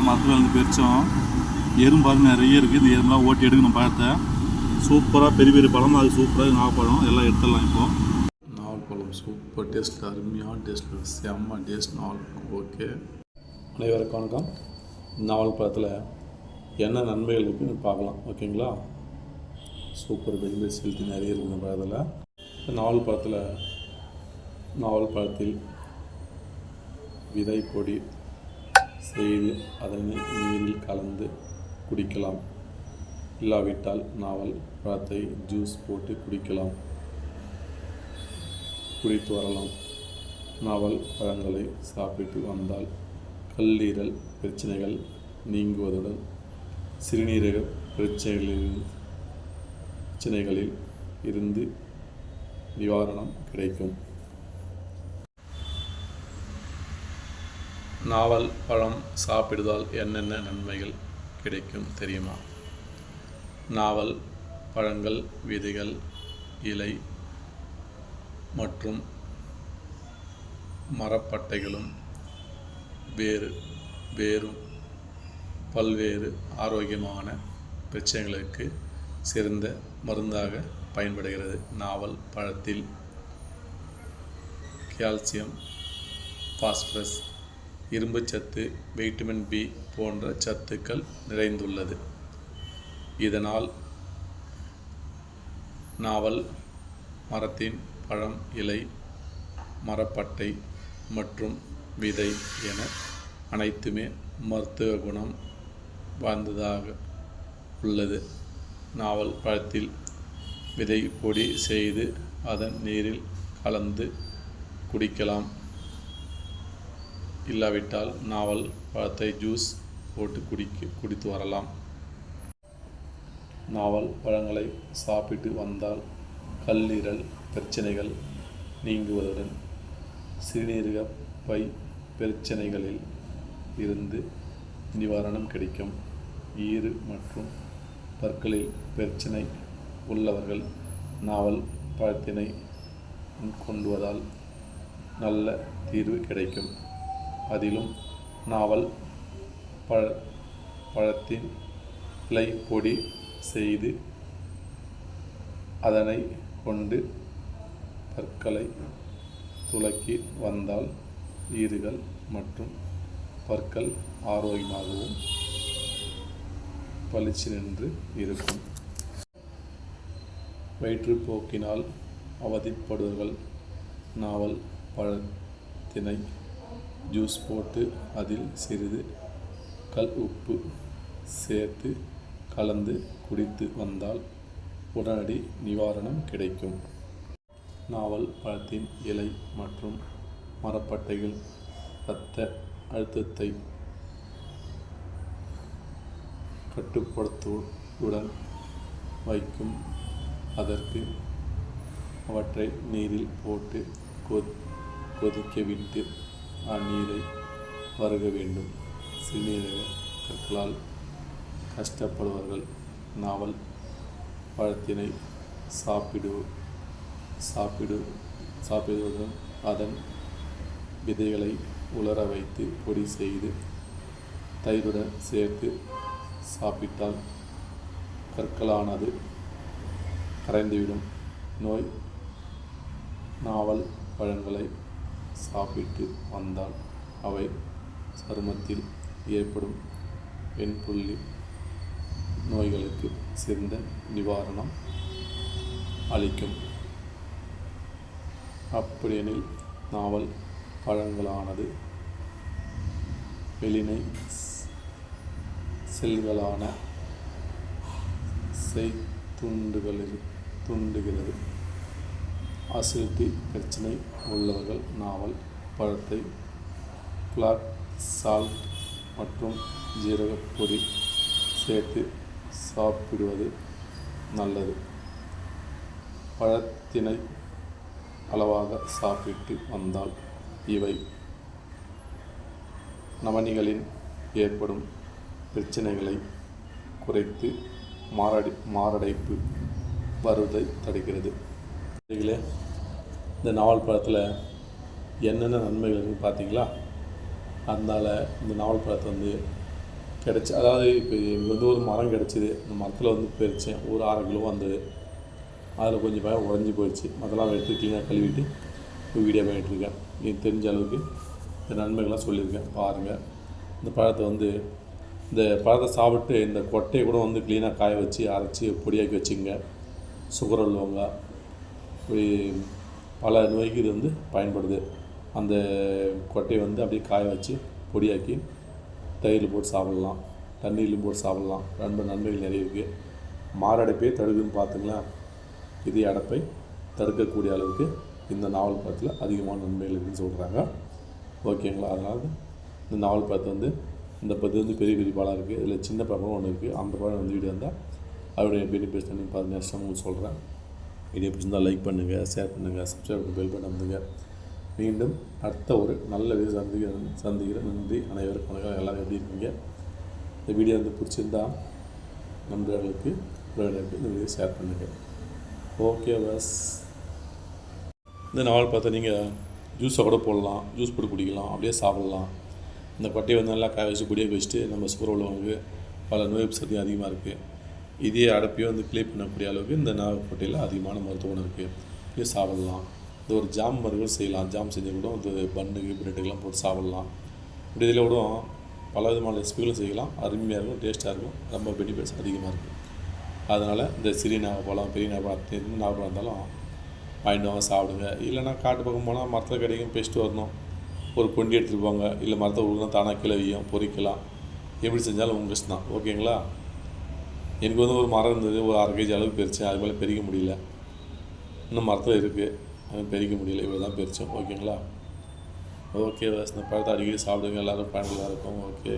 நாவல் மரத்தில் இருந்து எறும்பு பாருங்க நிறைய இருக்குது இந்த எறும்புலாம் ஓட்டி எடுக்கணும் பழத்தை. சூப்பராக பெரிய பெரிய பழம் அது சூப்பராக நாகப்பழம். எல்லாம் எடுத்துடலாம் இப்போ. நாவல் பழம் சூப்பர் டேஸ்ட் அருமையான டேஸ்ட் செம்ம டேஸ்ட். நாவல் ஓகே. அனைவருக்கும் வணக்கம். நாவல் பழத்தில் என்ன நன்மைகள் இருக்குன்னு பார்க்கலாம். ஓகேங்களா? சூப்பர் பெனிஃபிட்ஸ் ஹெல்த்தி நிறைய இருக்குது இந்த பழத்தில். நாவல் பழத்தில் நாவல் பழத்தில் விதை பொடி செய்து அதனை நீரில் கலந்து குடிக்கலாம். இல்லாவிட்டால் நாவல் பழத்தை ஜூஸ் போட்டு குடிக்கலாம். குடித்து வரலாம். நாவல் பழங்களை சாப்பிட்டு வந்தால் கல்லீரல் பிரச்சனைகள் நீங்குவதுடன் சிறுநீரக பிரச்சனைகளில் பிரச்சனைகளில் இருந்து நிவாரணம் கிடைக்கும். நாவல் பழம் சாப்பிடுதால் என்னென்ன நன்மைகள் கிடைக்கும் தெரியுமா? நாவல் பழங்கள் விதைகள் இலை மற்றும் மரப்பட்டைகளும் வேறு வேறும் பல்வேறு ஆரோக்கியமான பிரச்சனைகளுக்கு சிறந்த மருந்தாக பயன்படுகிறது. நாவல் பழத்தில் கால்சியம் பாஸ்பரஸ் இரும்புச்சத்து வைட்டமின் பி போன்ற சத்துக்கள் நிறைந்துள்ளது. இதனால் நாவல் மரத்தின் பழம் இலை மரப்பட்டை மற்றும் விதை என அனைத்துமே மருத்துவ குணம் வாய்ந்ததாக உள்ளது. நாவல் பழத்தில் விதை பொடி செய்து அதன் நீரில் கலந்து குடிக்கலாம். இல்லாவிட்டால் நாவல் பழத்தை ஜூஸ் போட்டு குடிக்க குடித்து வரலாம். நாவல் பழங்களை சாப்பிட்டு வந்தால் கல்லீரல் பிரச்சனைகள் நீங்குவதுடன் சிறுநீரக பை பிரச்சனைகளில் இருந்து நிவாரணம் கிடைக்கும். ஈறு மற்றும் பற்களில் பிரச்சனை உள்ளவர்கள் நாவல் பழத்தினை உட்கொண்டுவதால் நல்ல தீர்வு கிடைக்கும். அதிலும் நாவல் பழ பழத்தின் இலை பொடி செய்து அதனை கொண்டு பற்களை துலக்கி வந்தால் ஈறுகள் மற்றும் பற்கள் ஆரோக்கியமாகவும் பளிச்சு நின்று இருக்கும். வயிற்றுப்போக்கினால் அவதிப்படுவர்கள் நாவல் பழத்தினை ஜூஸ் போட்டு அதில் சிறிது கல் உப்பு சேர்த்து கலந்து குடித்து வந்தால் உடனடி நிவாரணம் கிடைக்கும். நாவல் பழத்தின் இலை மற்றும் மரப்பட்டைகள் இரத்த அழுத்தத்தை கட்டுப்படுத்துடன் வைக்கும். அதற்கு அவற்றை நீரில் போட்டு கொ- கொதிக்க விட்டு அந்நீரை பருக வேண்டும். சிறுநீரக கற்களால் கஷ்டப்படுபவர்கள் நாவல் பழத்தினை சாப்பிடு சாப்பிடு சாப்பிடுவதும் அதன் விதைகளை உலர வைத்து பொடி செய்து தயிருடன் சேர்த்து சாப்பிட்டால் கற்களானது கரைந்துவிடும். நோய் நாவல் பழங்களை சாப்பிட்டு வந்தால் அவை சருமத்தில் ஏற்படும் வெண்புள்ளி நோய்களுக்கு சிறந்த நிவாரணம் அளிக்கும். அப்படியெனில் நாவல் பழங்களானது வெளினை செல்களான செய்துண்டுகளில் துண்டுகிறது. அசிடிட்டி பிரச்சனை உள்ளவர்கள் நாவல் பழத்தை பிளாக் சால்ட் மற்றும் ஜீரகப்பொடி சேர்த்து சாப்பிடுவது நல்லது. பழத்தினை அளவாக சாப்பிட்டு வந்தால் இவை நவனிகளில் ஏற்படும் பிரச்சனைகளை குறைத்து மாரடை மாரடைப்பு வருவதை தடுக்கிறது. இந்த நாவல் பழத்தில் என்னென்ன நன்மைகள் இருக்குன்னு பார்த்தீங்களா அதனால் இந்த நாவல் பழத்தை வந்து கிடச்சி அதாவது இப்போ எனக்கு வந்து ஒரு மரம் கிடச்சிது. இந்த மரத்தில் வந்து பறித்தேன் ஒரு அரை கிலோ வந்தது. அதில் கொஞ்சம் பயம் உடஞ்சி போயிடுச்சு. அதெல்லாம் எடுத்து க்ளீனாக கழுவிட்டு இப்போ வீடியோ பண்ணிகிட்ருக்கேன் எனக்கு தெரிஞ்ச அளவுக்கு இந்த நன்மைகள்லாம் சொல்லியிருக்கேன். பாருங்கள் இந்த பழத்தை வந்து இந்த பழத்தை சாப்பிட்டு இந்த கொட்டையை கூட வந்து க்ளீனாக காய வச்சு அரைச்சி பொடியாக்கி வச்சுங்க சுகர் உள்ளவங்க இப்படி பல நோய்க்கு இது வந்து பயன்படுது அந்த கொட்டையை வந்து அப்படியே காய வச்சு பொடியாக்கி தயிரில் போட்டு சாப்பிட்லாம் தண்ணியிலும் போட்டு சாப்பிட்லாம் ரொம்ப நன்மைகள் நிறைய இருக்குது மாரடைப்பே தடுக்குன்னு பார்த்துங்களேன் இதய அடைப்பை தடுக்கக்கூடிய அளவுக்கு இந்த நாவல் பழத்தில் அதிகமான நன்மைகள் இருக்குதுன்னு சொல்கிறாங்க ஓகேங்களா அதனால் இந்த நாவல் பழத்தை வந்து இந்த பத்து வந்து பெரிய பெரிய பழம் இருக்குது இதில் சின்ன பழமும் ஒன்று இருக்குது அந்த பழம் வந்து வீடு வந்தால் அவருடைய பெனிஃபிட்ஸ் பண்ணி பார்த்து நெக்ஸ்ட் சொல்கிறேன் வீடியோ பிடிச்சிருந்தால் லைக் பண்ணுங்கள் ஷேர் பண்ணுங்கள் சப்ஸ்கிரைப் பெல் பட்டன் அமுத்துங்க. மீண்டும் அடுத்த ஒரு நல்ல வீடியோ சந்திக்க சந்திக்கிற நன்றி. அனைவருக்கும் வணக்கம். எல்லோரும் எப்படி இருக்கீங்க? இந்த வீடியோ வந்து பிடிச்சிருந்தா நண்பர்களுக்கு உறவினருக்கு இந்த வீடியோ ஷேர் பண்ணுங்கள் ஓகே பஸ் இந்த நாவல் பார்த்தா நீங்கள் ஜூஸை கூட போடலாம் ஜூஸ் போட்டு குடிக்கலாம் அப்படியே சாப்பிட்லாம். இந்த கொட்டையை வந்து நல்லா காய வச்சு பொடியாக வச்சுட்டு நம்ம சுகர் உள்ளவங்களுக்கு பல நோய் சக்தியும் அதிகமாக இருக்குது இதே அடைப்பையும் வந்து கிளே பண்ணக்கூடிய அளவுக்கு இந்த நாகப்பட்டியில் அதிகமான மருத்துவ குணம் இருக்குது இது சாப்பிட்லாம். இது ஒரு ஜாம் மாதிரி செய்யலாம். ஜாம் செஞ்சு கூட வந்து பன்னு பிரெட்டுக்கெல்லாம் போட்டு சாப்பிட்லாம். இப்படி இதில் கூட பல விதமான ரெசிபிகளும் செய்யலாம். அருமையாக இருக்கும் டேஸ்ட்டாக இருக்கும். ரொம்ப பெனிஃபிட்ஸ் அதிகமாக இருக்குது அதனால் இந்த சிறிய நாகப்பழம் பெரிய நாகப்பழம் எந்த நாகப்பழம் இருந்தாலும் வாங்கிட்டு வாங்க சாப்பிடுங்க. இல்லைன்னா காட்டு பக்கம் போனால் மரத்தில் கிடைக்கும் பெஸ்ட்டு வரணும். ஒரு கொண்டி எடுத்துகிட்டு போங்க. இல்லை மரத்தை உள்ள தானாக கிளவியும் பொறிக்கலாம். எப்படி செஞ்சாலும் உங்கள் இஷ்டம் தான். ஓகேங்களா எனக்கு வந்து ஒரு மரம் இருந்தது ஒரு அரை கேஜி அளவுக்கு பெருச்சு அது மேலே பெருக்க முடியல. இன்னும் மரத்தில் இருக்குது அது பெருக்க முடியல. இவ்வளோ தான் பெருச்சோம் ஓகேங்களா? ஓகே இந்த பழத்தை அடிக்கடி சாப்பிடுங்க. எல்லோரும் பயனுள்ளதாக இருக்கும் ஓகே.